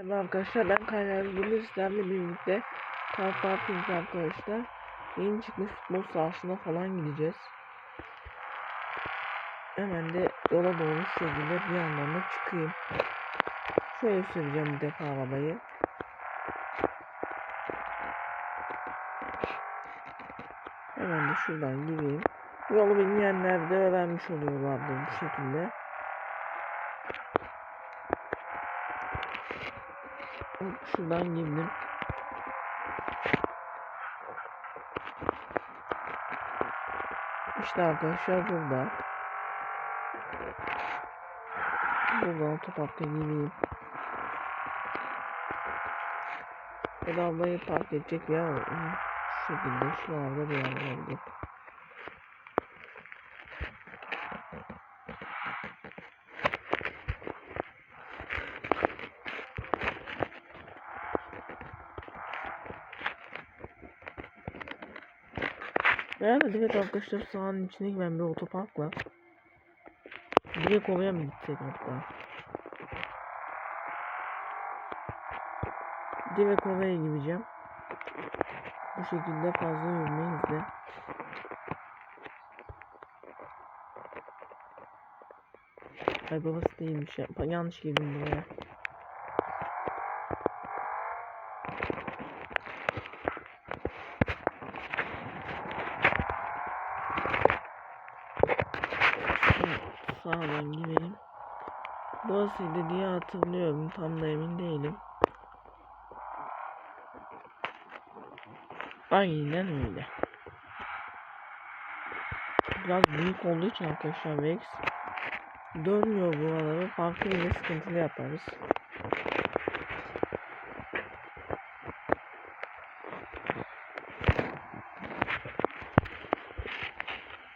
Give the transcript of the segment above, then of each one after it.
Merhaba arkadaşlar ben Kaynar bugün sizlerle birlikte Car Parking arkadaşlar. Yeni çıkmış futbol sahasına falan gideceğiz. Hemen de yola doğru şekilde bir yandan da çıkayım. Şöyle süreceğim bir defa arabayı. Hemen de şuradan gireyim. Yolu bilmeyenler de öğrenmiş oluyorlardır bu şekilde Hop, Şuradan girdim. İşte arkadaşlar burada. Buradan otoparka gireyim. Arabayı park edecek. Hı, Şu şekilde şuralarda bir yer olabilir. Evet evet arkadaşlar sahanın içine giren bir otopark var. Direkt oraya mı gitsek hatta? Direkt oraya gideceğim. Bu şekilde fazla yürümeyiz de. Ay babası değilmiş ya. Yanlış girdim buraya. Sağdan girelim. Burasıydı diye hatırlıyorum. Tam da emin değilim. Aynen öyle. Biraz büyük olduğu için arkadaşlar Vex dönmüyor buraları. Farklı bir sıkıntılı yaparız.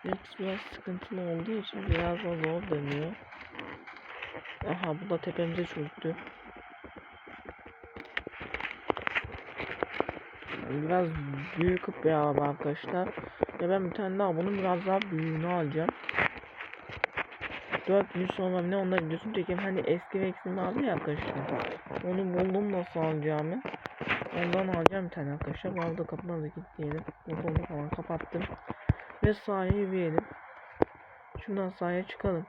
Vex biraz sıkıntılı olduğu için biraz da zor dönüyor. Aha bu da tepemize çöktü. Biraz büyük bir araba arkadaşlar. Ya ben bir tane daha bunun biraz daha büyüğünü alacağım. 4 gün sonra ne onda videosunu çekeyim. Hani eski Vex'im vardı ya arkadaşlar. Onu buldum nasıl alacağımı. Ondan alacağım bir tane arkadaşlar. Bu arada kapıdan da kilitleyelim. Motorunu falan kapattım. Ve sahaya yürüyelim. Şuradan sahaya çıkalım.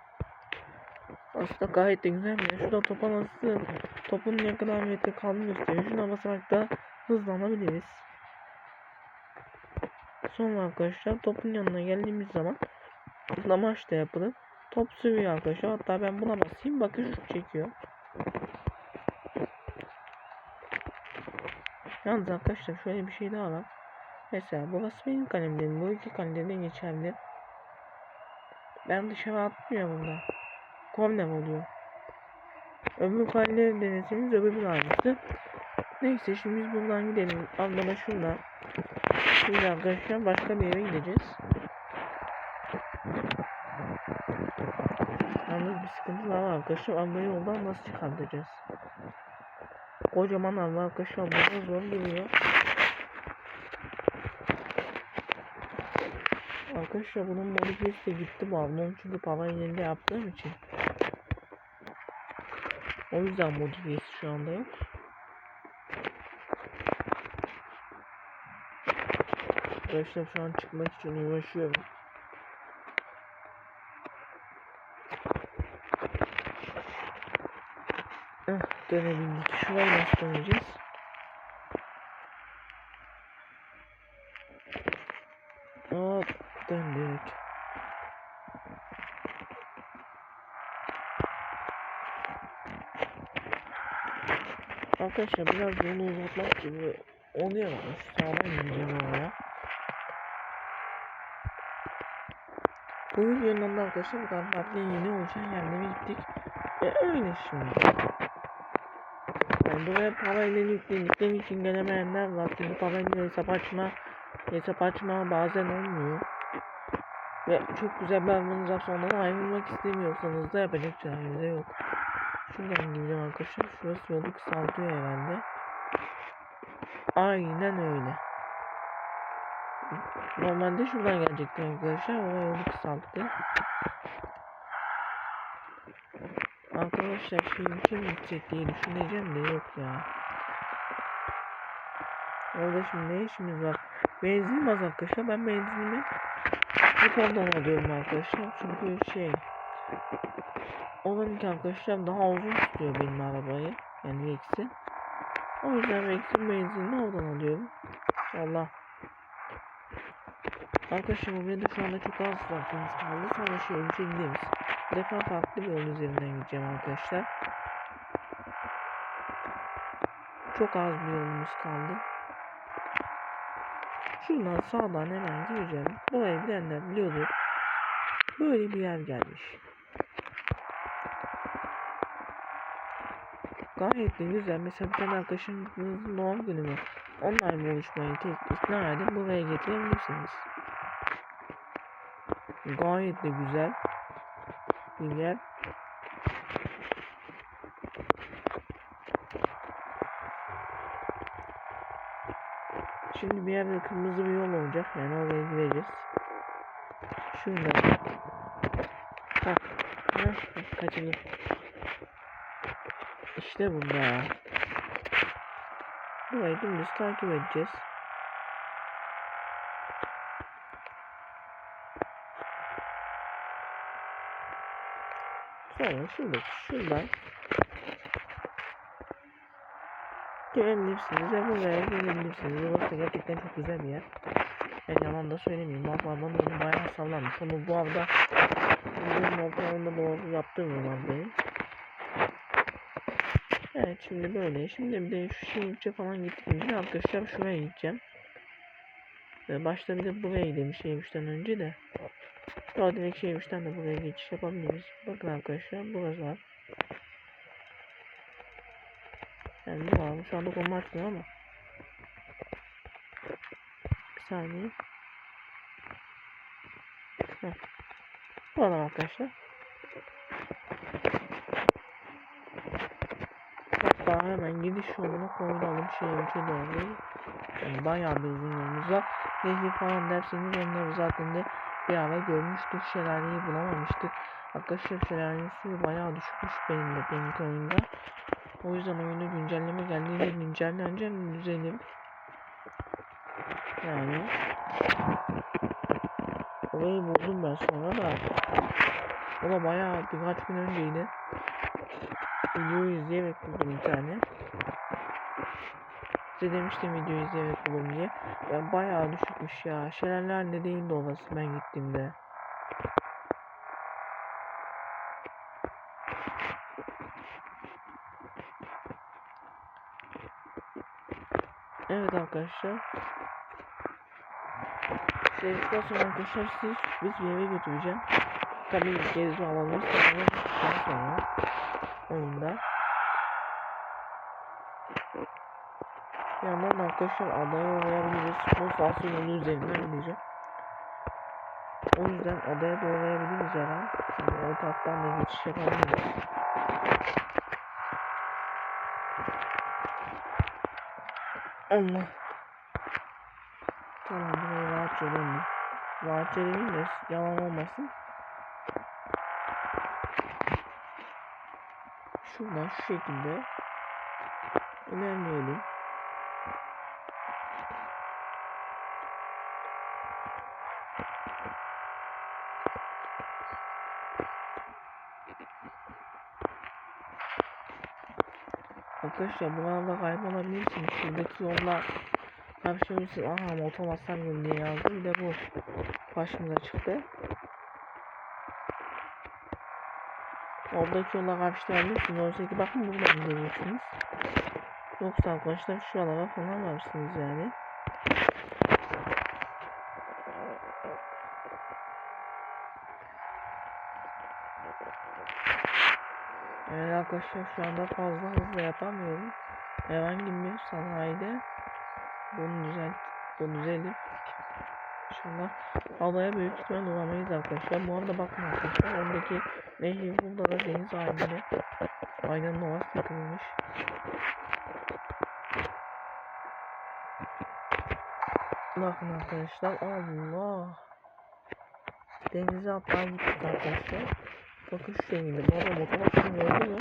Aslında gayet de güzel bir yer. Şurada topa nasıl topun ne kadar metre kaldığını gösteriyor. Şuna basarak da hızlanabiliriz. Sonra arkadaşlar topun yanına geldiğimiz zaman atlamaç da yapılır. Top sürüyor arkadaşlar. Hatta ben buna basayım. Bakın şu çekiyor. Yalnız arkadaşlar şöyle bir şey daha var. Mesela burası benim kalemlerim. Bu iki kalemden geçerli. Ben dışarı atmıyorum bunda. Korner oluyor. Öbür kalemleri deneseniz öbür aynısı. Neyse şimdi biz buradan gidelim. Ablama şuradan. Şimdi arkadaşlar başka bir yere gideceğiz. Yalnız bir sıkıntı var arkadaşlar. Ablayı yoldan nasıl çıkartacağız? Kocaman abla arkadaşlar bana zor geliyor. Arkadaşlar bunun modifiyesi de gitti bu ablam çünkü pavan yerinde yaptığım için. O yüzden modifiyesi şu anda yok. Arkadaşlar şu an çıkmak için uğraşıyorum. Eh, dönebildik. Şurayı nasıl döneceğiz? Hop, döndük. Arkadaşlar biraz yolu uzatmak gibi oluyor ama şu sağdan gideceğim oraya. Bu videonun da arkadaşlar bu kadar farklı yeni oluşan yerlere gittik. Ve öyle şimdi. Yani buraya parayla yükledikleri için gelemeyenler var. Çünkü parayla hesap açma, hesap açma bazen olmuyor. Ve çok güzel bir da ayrılmak istemiyorsanız da yapacak çareniz yok. Şuradan gideceğim arkadaşlar. Şurası yolu kısaltıyor herhalde. Aynen öyle. Normalde şuradan gelecekti arkadaşlar. Ama yolu kısalttı. Arkadaşlar şey mi gidecek diye düşüneceğim de yok ya. Orada şimdi ne işimiz var? Benzin az arkadaşlar. Ben benzinimi Japon'dan alıyorum arkadaşlar. Çünkü şey Onunki arkadaşlar daha uzun tutuyor benim arabayı. Yani Rex'i. O yüzden Rex'in benzinini oradan alıyorum. Allah. Arkadaşlar bu benim şu anda çok az vaktimiz kaldı. Sonra şey önce gideriz. Bu defa farklı bir yol üzerinden gideceğim arkadaşlar. Çok az bir yolumuz kaldı. Şuradan sağdan hemen gireceğim. Burayı bilenler biliyordur. Böyle bir yer gelmiş. Gayet de güzel. Mesela bir tane arkadaşımızın doğum günü mü? Online buluşmayı tek ikna edip buraya getirebilirsiniz. Gayet de güzel bir yer. Şimdi bir yerde kırmızı bir yol olacak. Yani oraya gireceğiz. Şurada. Bak. Heh, kaçırdım. İşte bunda. Burayı dümdüz takip edeceğiz. Sonra şurada, şuradan gelebilirsiniz ve buraya gelebilirsiniz. Burası gerçekten çok güzel bir yer. Ben yalan da söylemeyeyim. Babam beni bayağı sallanmış. Onu bu arada bizim ortamında doğru yaptığım var benim. Evet şimdi böyle. Şimdi bir de şu şehirce falan gittiğimde arkadaşlar şuraya gideceğim. Ee, Başta bir de buraya gidelim şehirmişten önce de. Daha direkt şehirmişten de buraya geçiş yapabiliriz. Bakın arkadaşlar burası var. Yani bu var. Şu anda konu açmıyor ama. Bir saniye. Heh. Bu arkadaşlar. Hatta hemen gidiş yoluna koyulalım şehirce doğru. Yani bayağı bir uzun yolumuz. Nehir falan derseniz onları zaten de bir ara görmüştük. Şelaleyi bulamamıştık. Arkadaşlar şelalenin suyu bayağı düşükmüş benim de benimki oyunda. O yüzden oyunda güncelleme geldiğinde güncellenecek düzelir. Yani Orayı buldum ben sonra da O da bayağı birkaç gün önceydi Videoyu izleyerek buldum bir tane. Size demiştim videoyu izleyerek buldum diye. Ben bayağı düşükmüş ya. Şelaleler ne değildi orası ben gittiğimde. Evet arkadaşlar. Sevdikten sonra arkadaşlar sizi sürpriz bir eve götüreceğim. Tabii gezme bittikten sonra oyunda. Bir yandan da arkadaşlar adaya uğrayabiliriz. Bu sahası yolu üzerinden gideceğim. O yüzden adaya da uğrayabiliriz her an. Şimdi o taraftan da geçiş yapabiliriz. Allah. Tamam burayı rahatça döndüm. Rahatça demeyeyim de yalan olmasın. Şuradan şu şekilde ilerleyelim. Arkadaşlar buralarda kaybolabilirsiniz. Şuradaki yollar Karşımıza aha motor basamıyorum diye yazdı. Bir de bu başımıza çıktı. Oradaki yola karşılayabilirsiniz. Oysa ki bakın buradan gidebilirsiniz. Yoksa arkadaşlar şu alana falan varsınız yani. Evet arkadaşlar şu anda fazla hızlı yapamıyorum. Herhangi bir sanayide bunu düzelt, bunu düzelip inşallah havaya büyük ihtimal uğramayız arkadaşlar. Bu arada bakın arkadaşlar oradaki nehir burada da deniz halinde aynen ovası takılmış. Bakın arkadaşlar Allah denize atlar gittik arkadaşlar. bakın şu şekilde. Bu arada motivasyon gördü mü?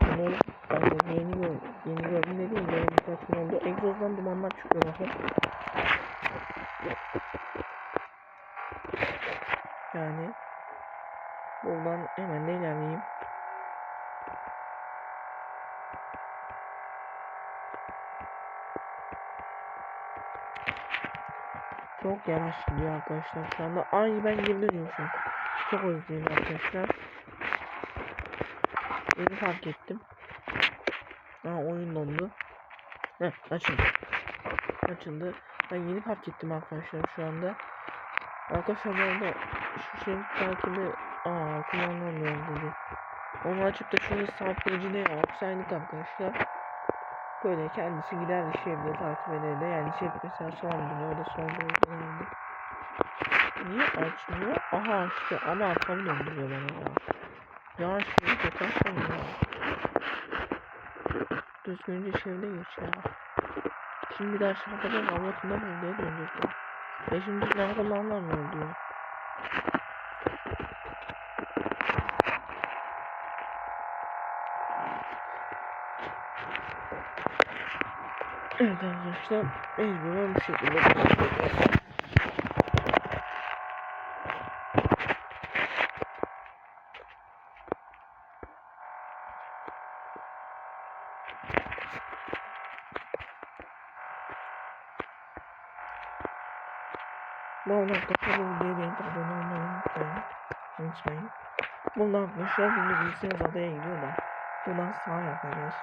Bunu ben de yeni gördüm. Yeni gördüm dediğim böyle birkaç gün oldu. Egzozdan dumanlar çıkıyor bakın. Yani buradan hemen de ilerleyeyim. Çok yavaş gidiyor arkadaşlar şu anda. Ay ben geri dönüyormuşum. Çok özleyim arkadaşlar. Yeni fark ettim. Ha oyun dondu. Heh açıldı. Açıldı. Ben yeni fark ettim arkadaşlar şu anda. Arkadaşlar bu arada şu şey takibi aa kullanamıyorum dedi. Onu açıp da şunu saptırıcı ne yapsaydık arkadaşlar. Böyle kendisi gider şey bile takip ederdi. Yani şey mesela son günü öyle son günü Niye açmıyor? Aha açtı ama arkamı döndürüyor bana ya. Ya kötü açmıyor ya. Düzgünce şöyle geç ya. Şimdi bir daha şarkıda avlatında mı diye dönecektim. E şimdi silah kullananlar mı Evet arkadaşlar mecburen bu şekilde arkadaşlar bu videoya beğenip abone olmayı unutmayın. Unutmayın. Bundan arkadaşlar şimdi bilgisayarınız adaya gidiyor da. Buradan sağ yapacağız.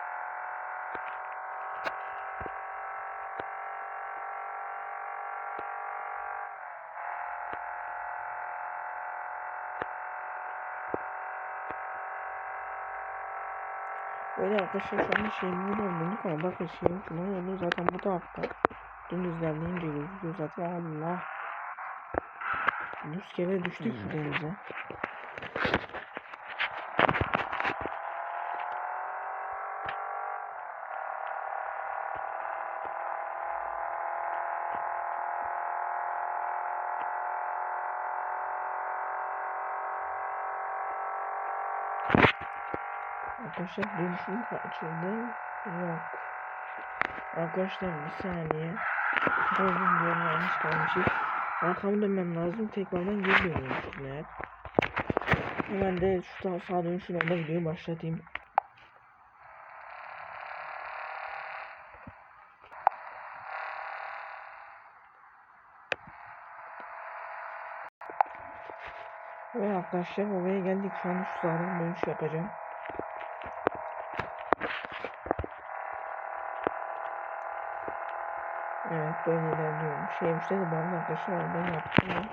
Böyle arkadaşlar şu anda şeyimin olduğunu ama bakın şeyin falan olduğu zaten bu tarafta. Dümdüz ilerleyince gözüküyor zaten Allah. Düz kere düştük şu denize. Arkadaşlar dönüşüm açıldı. Yok. Arkadaşlar bir saniye. Bozdum diyorum yanlış kalmışız. Arkamı dönmem lazım. Tekrardan geri dönüyormuşuz meğer. Hemen de şu ta sağa dönüşün onda videoyu başlatayım. Ve arkadaşlar oraya geldik. Şu an şu sağdan dönüş yapacağım. Evet böyle ilerliyorum. Şeymişte de bana arkadaşlar ben yaptım ya.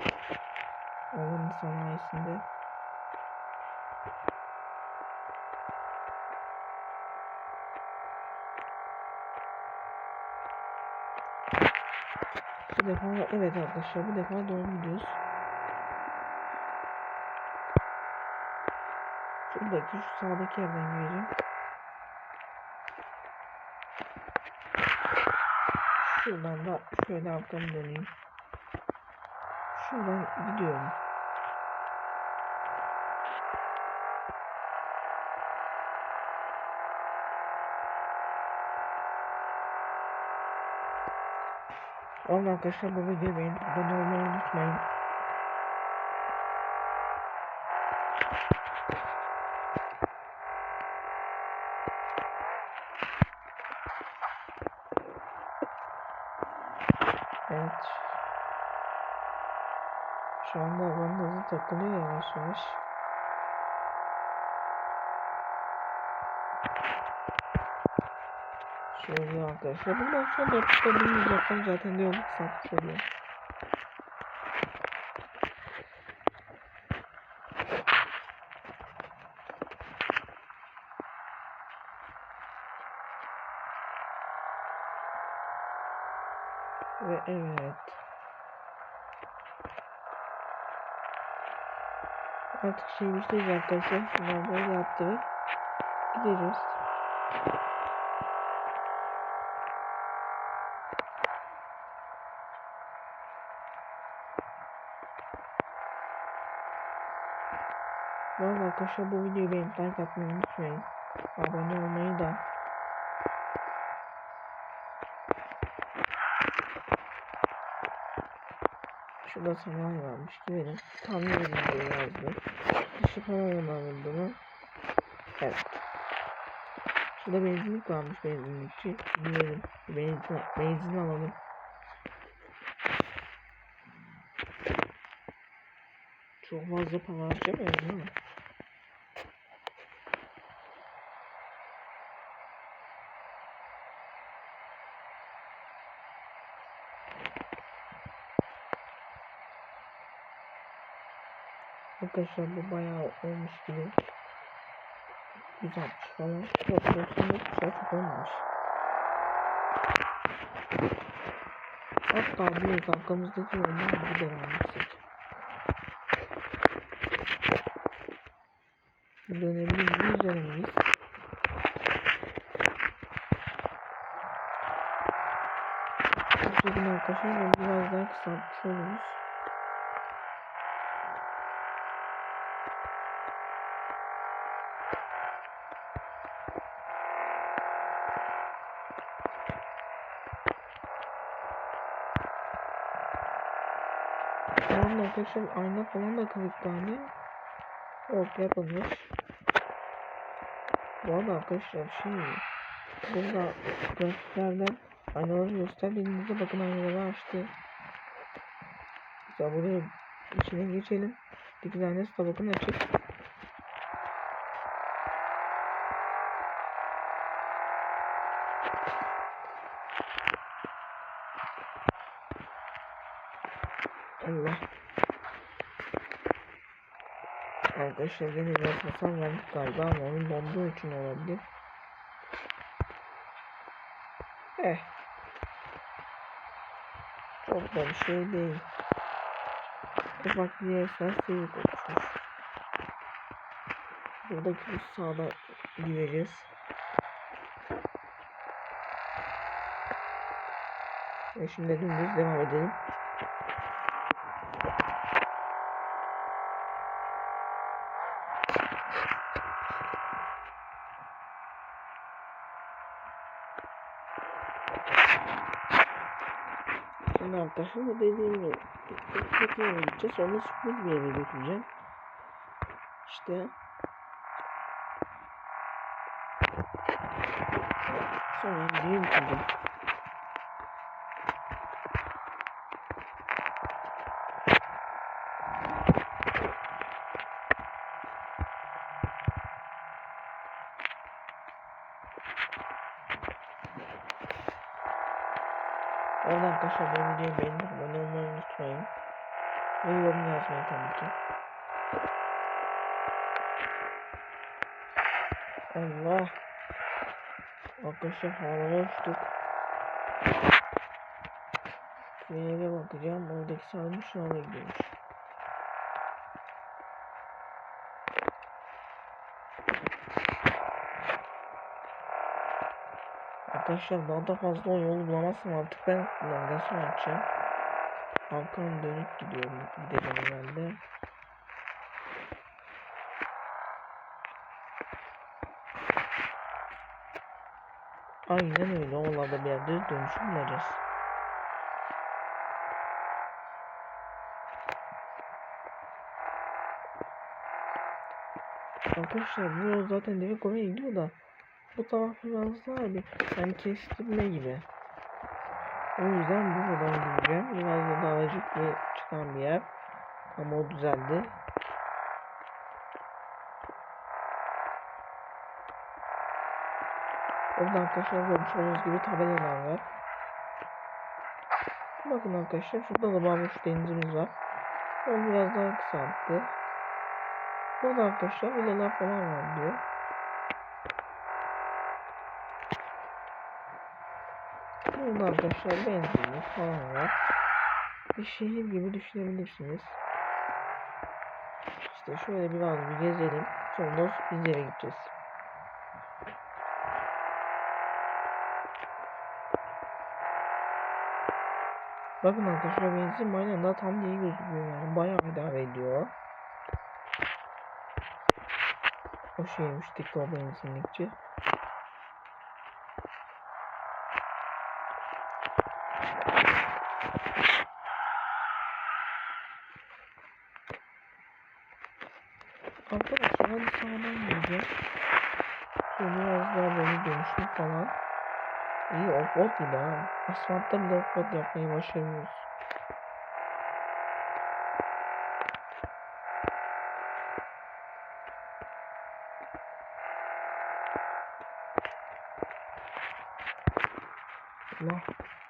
Onun sanayisinde. Bu defa evet arkadaşlar bu defa doğru gidiyoruz. Şuradaki şu sağdaki yerden gireceğim. Şuradan da şöyle arkamı döneyim. Şuradan gidiyorum. Oğlum arkadaşlar bu videoyu beğenip abone olmayı unutmayın. Evet. Şu anda bana takılıyor yavaş yavaş. Şöyle arkadaşlar. Bundan sonra yapışta bilmeyeceksem zaten de yolu kısaltmış oluyor. Ve evet. Artık şeymişteyiz arkadaşlar. Şunlar böyle yaptı. Gideriz. Arada arkadaşlar bu videoyu beğenip like atmayı unutmayın. Abone olmayı da. Şurada sanayi varmış girelim. Tam yerinde yazdı. Dışı falan alındı mı? Evet. Şurada benzinlik varmış benzinlikçi. Girelim. Benzin, benzin alalım. Çok fazla para harcamayalım değil Arkadaşlar bu bayağı olmuş gibi. 160 falan. 99 kuşa çok olmamış. Hatta bir arkamızdaki yoldan bir devam etsek. Dönebilir miyiz dönemeyiz. Bugün arkadaşlar biraz daha kısaltmış oluruz. Tamam arkadaşlar ayna falan da kırık tane. Yok yapılmış. Bu arada arkadaşlar şey burada grafiklerden aynaları gösterdiğinizde bakın aynaları açtı. Mesela buraya içine geçelim. İki tanesi de bakın açık. Allah. Arkadaşlar yine biraz hasar galiba ama onun donduğu için olabilir. Eh. Çok da bir şey değil. Ufak bir esas seyir oluşmuş. Buradaki bu sağda gireceğiz. Ve şimdi dümdüz devam edelim. Şimdi arkadaşlar bu dediğim gibi kötü yere gideceğiz. Onu sürpriz bir yere götüreceğim. İşte sonra videoyu bitireceğim. Videoyu beğenip abone olmayı unutmayın. Ve yorum yazmayı tabii ki. Allah. Arkadaşlar havaya uçtuk. Yere bakacağım. Oradaki sarmış oraya gidiyormuş. Arkadaşlar daha da fazla o yolu bulamazsam artık ben navigasyon açacağım. Arkamı dönüp gidiyorum gideceğim herhalde. Aynen öyle oralarda bir yerde dönüşüm bulacağız. Arkadaşlar bu zaten direkt oraya gidiyor da bu taraf biraz daha bir yani kestirme gibi. O yüzden buradan gideceğim. Biraz da dağcıklı çıkan bir yer. Ama o düzeldi. Orada arkadaşlar görmüş gibi tabelalar var. Bakın arkadaşlar şurada da Barbuş denizimiz var. Onu biraz daha kısalttı. Burada arkadaşlar villalar falan var diyor. Arkadaşlar benzinlik falan var. Bir şehir gibi düşünebilirsiniz. İşte şöyle biraz bir gezelim. Sonra biz yere gideceğiz. Bakın arkadaşlar benzin daha tam değil gözüküyor yani. Bayağı idare ediyor. O şeymiştik o benzinlikçi. Arkadaşlar hadi sağdan gideceğiz. Şöyle biraz daha böyle dönüşüm falan. Offroad gibi ha. Asfaltta bile offroad yapmayı başarıyoruz. Allah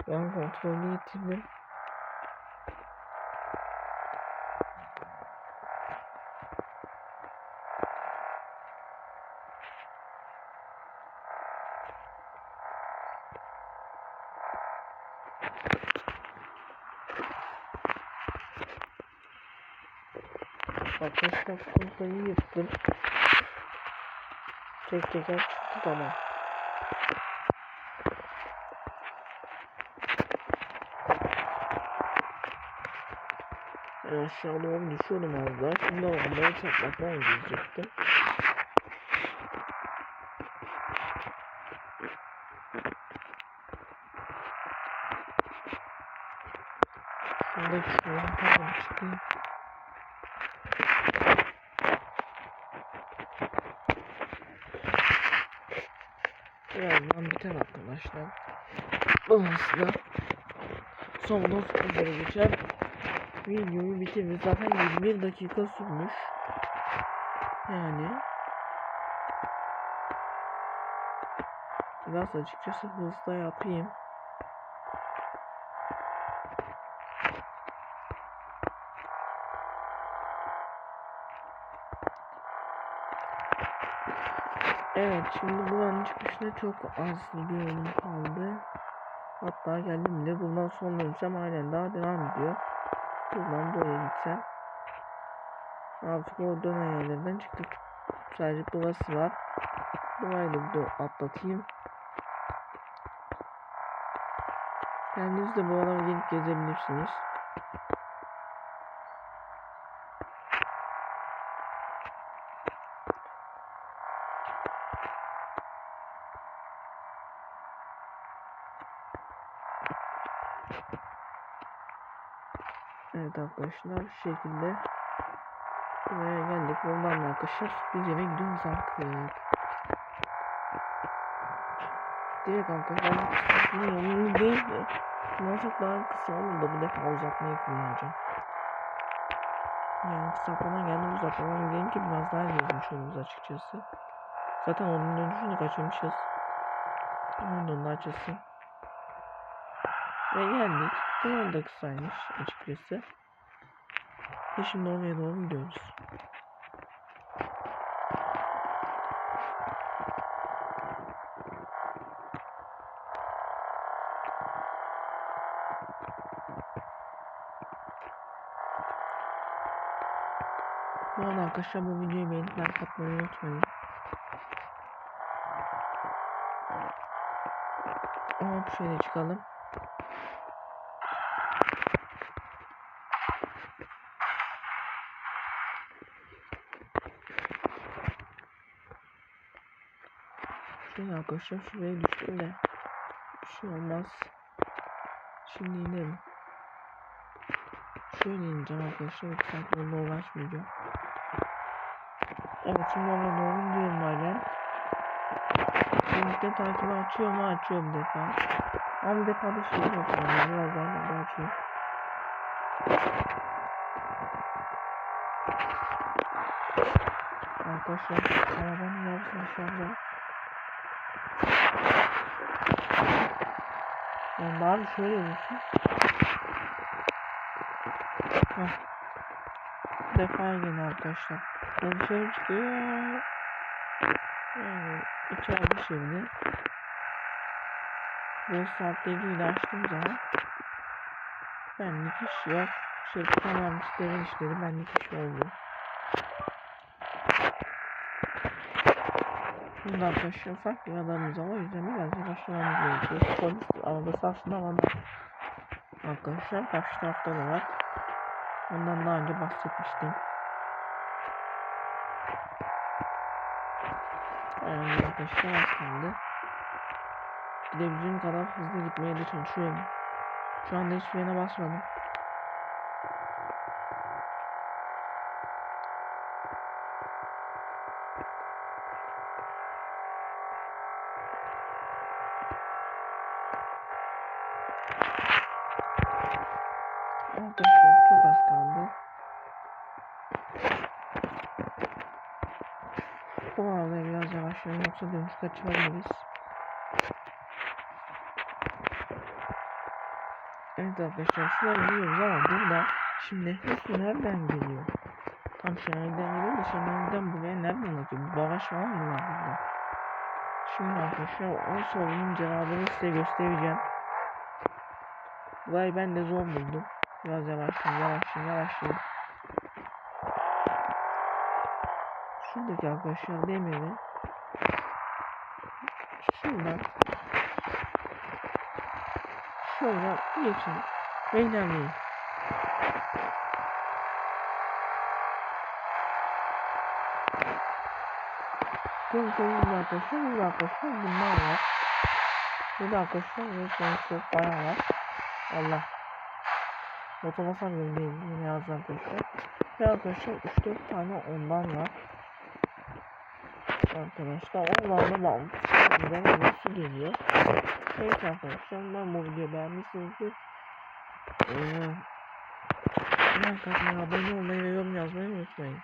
ben kontrolü yitirdim. Arkadaşlar kontrolü yırttım. Tek teker çıktı tamam. Ben aşağı doğru düşüyorum az daha. Şimdi lambayı çakmaktan gidecektim. Şuradaki şuradan pardon çıkayım. Birazdan biter arkadaşlar. Dolayısıyla son dost üzere geçer. Videoyu bitiririz. Zaten 21 dakika sürmüş. Yani biraz açıkçası hızlı yapayım. Evet şimdi buranın çıkışına çok az bir yolum kaldı. Hatta geldim de buradan son dönsem aynen daha devam ediyor. Buradan buraya gitsem. Artık o dönen yerlerden çıktık. Sadece burası var. Burayı da atlatayım. Kendiniz de bu alana gelip gezebilirsiniz. Evet arkadaşlar şu şekilde buraya geldik. Buradan da arkadaşlar biz eve gidiyoruz artık. Direkt arkadaşlar bunun yolunu değil de kullansak daha kısa olur da bu defa uzatmayı kullanacağım. Yani kısaklanan geldi uzatmadan gidelim ki biraz daha gezmiş oluruz açıkçası. Zaten onun dönüşünü kaçırmışız. Onun da açılsın. Ve geldik. Bu yol da kısaymış açıkçası. Ve şimdi oraya doğru gidiyoruz. Bu arada arkadaşlar bu videoyu beğenip like atmayı unutmayın. Hop şöyle çıkalım. Şöyle arkadaşlar şuraya düştüm de bir şey olmaz. Şimdi inelim. Şöyle ineceğim arkadaşlar. Bir saat uğraşmayacağım. Evet şimdi oraya doğru gidiyorum halen. Linkte takibi açıyor mu? Açıyor bir defa. Ama bir defa da şey yok yani. Birazdan da açıyor. Arkadaşlar arabanın yarısı dışarıda. Yani bari şöyle olsun. Heh. Bir defa yine arkadaşlar. Ben dışarı çıkıyor. Yani içeride şimdi. Bu saatleri açtığım zaman benlik iş yok. Şey tamam işlerin işleri benlik iş oldu. Şimdi arkadaşlar bir adamımız var. O yüzden biraz yavaşlamamız gerekiyor. Polis arabası aslında havada. Arkadaşlar karşı tarafta var. Ondan daha önce bahsetmiştim. Aynen arkadaşlar az kaldı. Gidebildiğim kadar hızlı gitmeye de çalışıyorum. Şu anda hiçbir yerine basmadım. Arkadaşlar çok az kaldı. Bu arada biraz yavaşlayalım kaçırabiliriz. Evet arkadaşlar şuraya gidiyoruz ama burada şimdi su nereden geliyor? Tam şenerden geliyor da şenerden buraya nereden atıyor? Bir baraj falan mı var burada? Şimdi arkadaşlar o sorunun cevabını size göstereceğim. Burayı ben de zor buldum. Biraz yavaşlayın yavaşlayın yavaşlayın. Şuradaki arkadaşlar demiri şuradan şöyle geçin ve ilerleyin. Gördüğünüz gibi arkadaşlar burada arkadaşlar bunlar var. Burada arkadaşlar ve sonuçta bayağı var. Allah. Basamıyorum değil yine yazdı arkadaşlar. Ve arkadaşlar 3-4 tane ondan var. Arkadaşlar onlarla bağlı. Güzel nasıl geliyor. Evet arkadaşlar ben bu videoyu beğenmişsinizdir. Ee, like atmayı, abone olmayı ve yorum yazmayı unutmayın.